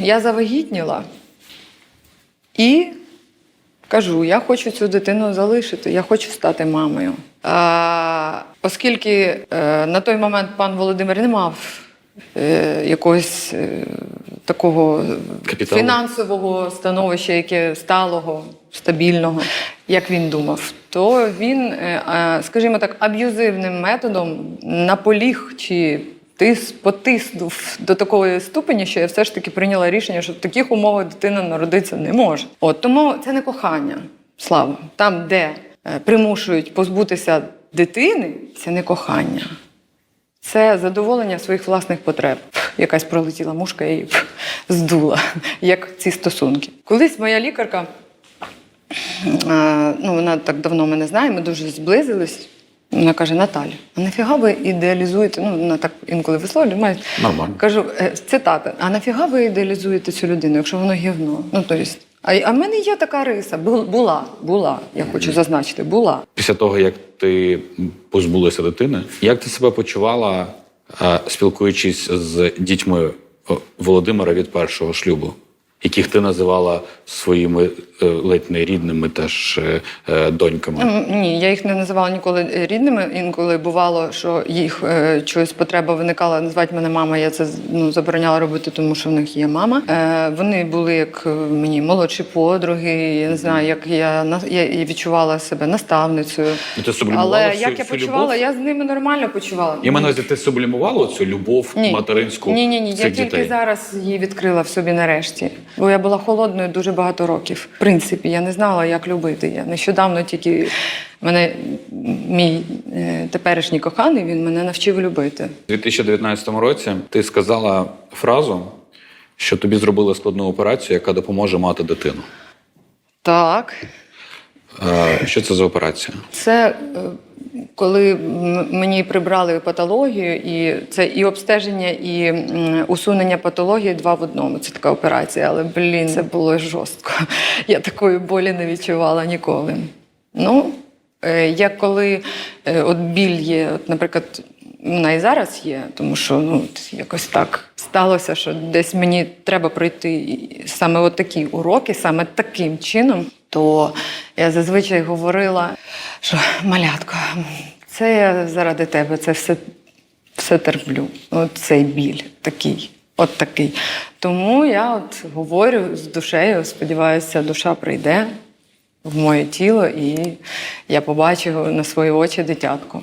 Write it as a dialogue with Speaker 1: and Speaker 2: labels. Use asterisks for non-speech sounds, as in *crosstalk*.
Speaker 1: я завагітніла і кажу: я хочу цю дитину залишити, я хочу стати мамою. А, оскільки е, на той момент пан Володимир не мав е, якогось е, такого
Speaker 2: Капіталу.
Speaker 1: фінансового становища, яке сталого, стабільного, як він думав, то він, е, е, скажімо так, аб'юзивним методом наполіг чи тис, потиснув до такої ступені, що я все ж таки прийняла рішення, що в таких умовах дитина народитися не може. От тому це не кохання, слава. Там, де е, примушують позбутися дитини, це не кохання. Це задоволення своїх власних потреб. Якась пролетіла мушка і *laughs* здула, як ці стосунки. Колись моя лікарка, ну вона так давно мене знає, ми дуже зблизились. Вона каже: Наталя, а нафіга ви ідеалізуєте? Ну, вона так інколи висловлює.
Speaker 2: Нормально.
Speaker 1: Кажу, е, цитата: а нафіга ви ідеалізуєте цю людину, якщо воно гівно? Ну, то есть, а, а в мене є така риса. Бу- Була, була, я хочу зазначити, була.
Speaker 2: Після того, як ти позбулася дитини, як ти себе почувала, е, спілкуючись з дітьми Володимира від першого шлюбу, яких ти називала своїми е, ледь не рідними теж е, е, доньками?
Speaker 1: Ні, я їх не називала ніколи рідними. Інколи бувало, що їх чогось потреба виникала назвати мене мама. Я це ну, забороняла робити, тому що в них є мама. Вони були як мені молодші подруги. Я не знаю, як я на я відчувала себе наставницею.
Speaker 2: Ти
Speaker 1: Але
Speaker 2: всю-
Speaker 1: як я
Speaker 2: всю
Speaker 1: почувала,
Speaker 2: любов?
Speaker 1: я з ними нормально почувала.
Speaker 2: Я на ти сублімувала цю любов материнську
Speaker 1: Ні, ні, ні.
Speaker 2: цих
Speaker 1: Я тільки
Speaker 2: дітей?
Speaker 1: зараз її відкрила в собі нарешті. Бо я була холодною дуже багато років. В принципі, я не знала, як любити. Я нещодавно тільки мене мій е, теперішній коханий, він мене навчив любити.
Speaker 2: У 2019 році ти сказала фразу, що тобі зробили складну операцію, яка допоможе мати дитину.
Speaker 1: Так,
Speaker 2: Е, Що це за операція?
Speaker 1: це е, коли мені прибрали патологію, і це і обстеження, і усунення патології два в одному. Це така операція. Але блін, це було жорстко. Я такої болі не відчувала ніколи. Ну, е, я коли е, от біль є, от, наприклад, вона і зараз є, тому що ну, якось так сталося, що десь мені треба пройти саме от такі уроки, саме таким чином, то я зазвичай говорила, що малятко, це я заради тебе, це все, все терплю. От цей біль такий. От такий. Тому я от говорю з душею, сподіваюся, душа прийде в моє тіло, і я побачу на свої очі дитятко.